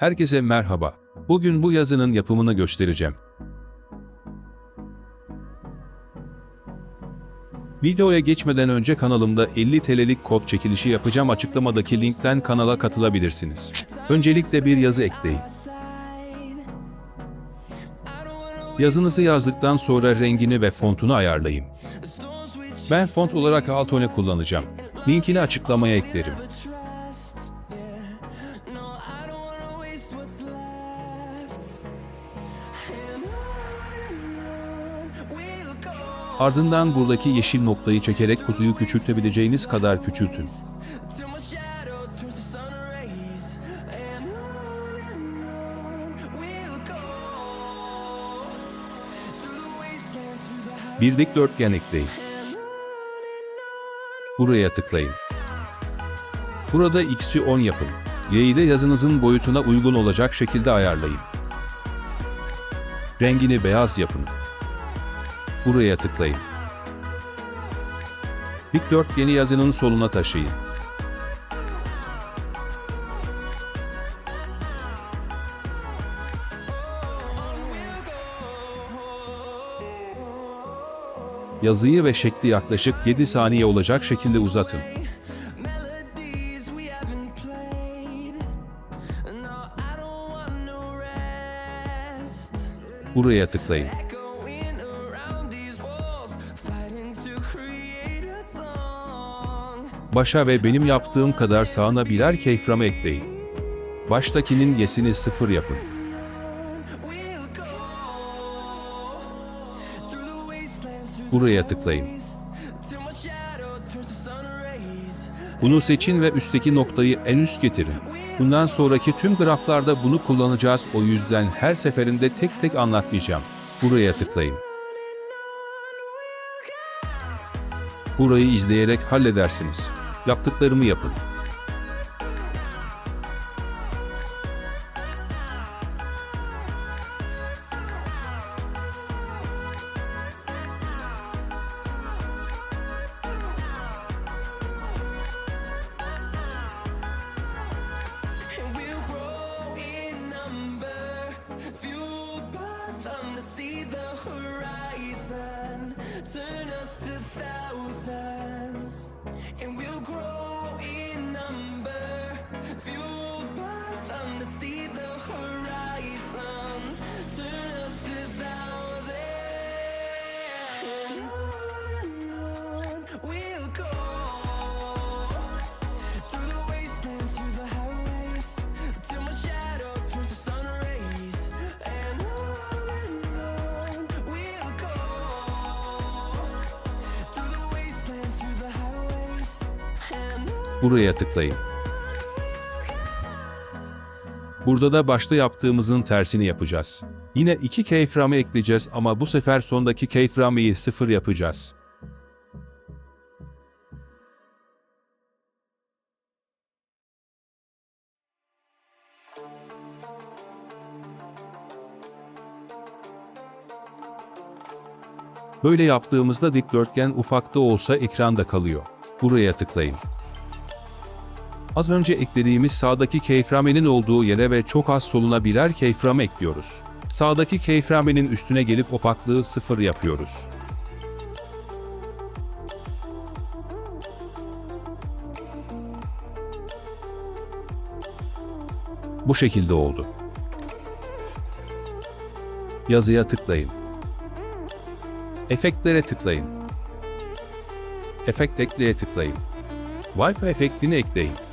Herkese merhaba. Bugün bu yazının yapımını göstereceğim. Videoya geçmeden önce kanalımda 50 TL'lik kod çekilişi yapacağım açıklamadaki linkten kanala katılabilirsiniz. Öncelikle bir yazı ekleyin. Yazınızı yazdıktan sonra rengini ve fontunu ayarlayın. Ben font olarak Altone kullanacağım. Linkini açıklamaya eklerim. Ardından buradaki yeşil noktayı çekerek kutuyu küçültebileceğiniz kadar küçültün. Bir dikdörtgen ekleyin. Buraya tıklayın. Burada x'i 10 yapın. Y'yi de yazınızın boyutuna uygun olacak şekilde ayarlayın. Rengini beyaz yapın. Buraya tıklayın. Dikdörtgeni yazının soluna taşıyın. Yazıyı ve şekli yaklaşık 7 saniye olacak şekilde uzatın. melodies we Başa ve benim yaptığım kadar sağına birer keyframe ekleyin. Baştakinin yesini sıfır yapın. Buraya tıklayın. Bunu seçin ve üstteki noktayı en üst getirin. Bundan sonraki tüm graflarda bunu kullanacağız o yüzden her seferinde tek tek anlatmayacağım. Buraya tıklayın. Burayı izleyerek halledersiniz. Yaptıklarımı yapın. Buraya tıklayın. Burada da başta yaptığımızın tersini yapacağız. Yine iki keyframe ekleyeceğiz ama bu sefer sondaki keyframeyi sıfır yapacağız. Böyle yaptığımızda dikdörtgen ufakta olsa ekranda kalıyor. Buraya tıklayın. Az önce eklediğimiz sağdaki keyframenin olduğu yere ve çok az soluna birer keyframe ekliyoruz. Sağdaki keyframenin üstüne gelip opaklığı sıfır yapıyoruz. Bu şekilde oldu. Yazıya tıklayın. Efektlere tıklayın. Efekt ekleye tıklayın. Wipe efektini ekleyin.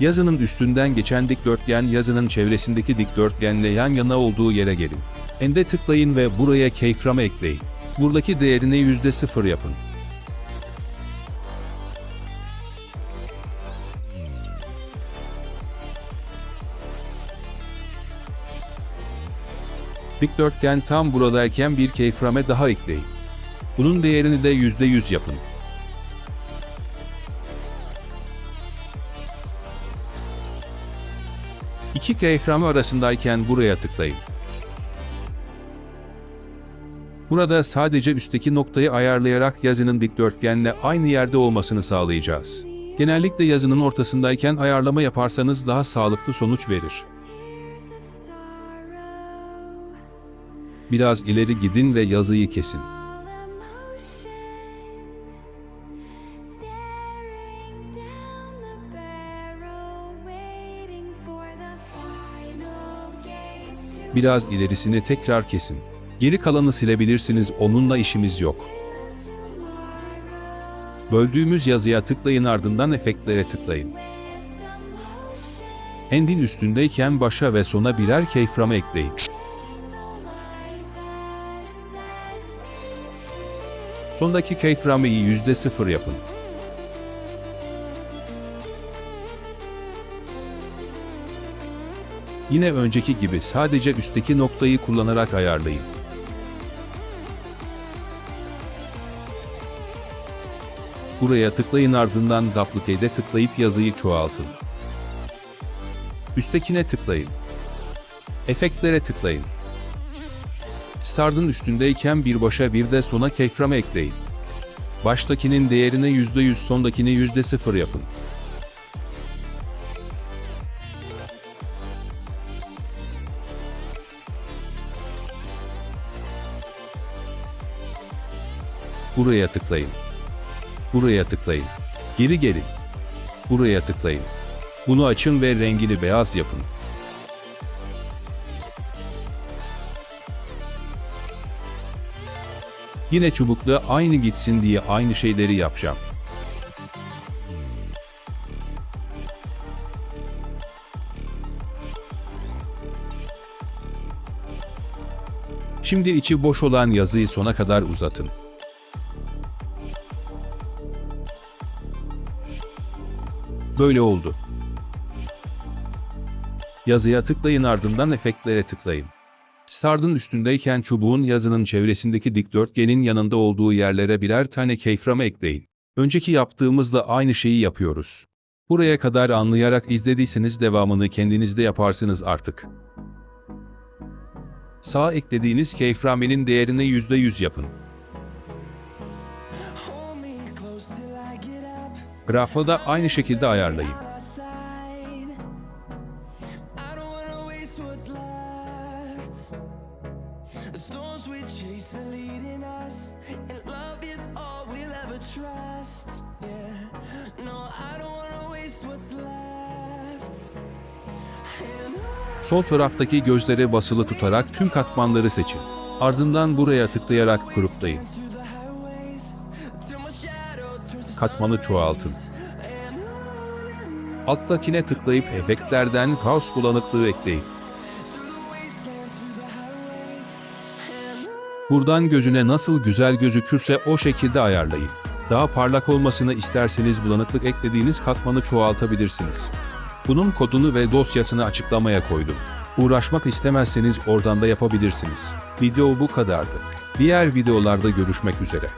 Yazının üstünden geçen dikdörtgen yazının çevresindeki dikdörtgenle yan yana olduğu yere gelin. Ende tıklayın ve buraya keyframe ekleyin. Buradaki değerini %0 yapın. Dikdörtgen tam buradayken bir keyframe daha ekleyin. Bunun değerini de %100 yapın. İki keyframe arasındayken buraya tıklayın. Burada sadece üstteki noktayı ayarlayarak yazının dikdörtgenle aynı yerde olmasını sağlayacağız. Genellikle yazının ortasındayken ayarlama yaparsanız daha sağlıklı sonuç verir. Biraz ileri gidin ve yazıyı kesin. Biraz ilerisini tekrar kesin. Geri kalanı silebilirsiniz, onunla işimiz yok. Böldüğümüz yazıya tıklayın ardından efektlere tıklayın. Endin üstündeyken başa ve sona birer keyframe ekleyin. Sondaki keyframeyi yüzde sıfır yapın. Yine önceki gibi sadece üstteki noktayı kullanarak ayarlayın. Buraya tıklayın ardından Duplicate'e tıklayıp yazıyı çoğaltın. Üsttekine tıklayın. Efektlere tıklayın. Start'ın üstündeyken bir başa bir de sona keyframe ekleyin. Baştakinin değerine %100 sondakini %0 yapın. Buraya tıklayın. Buraya tıklayın. Geri gelin. Buraya tıklayın. Bunu açın ve rengini beyaz yapın. Yine çubukla aynı gitsin diye aynı şeyleri yapacağım. Şimdi içi boş olan yazıyı sona kadar uzatın. Böyle oldu. Yazıya tıklayın ardından efektlere tıklayın. Start'ın üstündeyken çubuğun yazının çevresindeki dikdörtgenin yanında olduğu yerlere birer tane keyframe ekleyin. Önceki yaptığımızla aynı şeyi yapıyoruz. Buraya kadar anlayarak izlediyseniz devamını kendinizde yaparsınız artık. Sağ eklediğiniz keyframenin değerini %100 yapın. Waste what's left. And on Sol taraftaki gözlere basılı tutarak tüm katmanları seçin. Ardından buraya tıklayarak gruplayın. Katmanı çoğaltın. Alttakine tıklayıp efektlerden kaos bulanıklığı ekleyin. Buradan gözüne nasıl güzel gözükürse o şekilde ayarlayın. Daha parlak olmasını isterseniz bulanıklık eklediğiniz katmanı çoğaltabilirsiniz. Bunun kodunu ve dosyasını açıklamaya koydum. Uğraşmak istemezseniz oradan da yapabilirsiniz. Video bu kadardı. Diğer videolarda görüşmek üzere.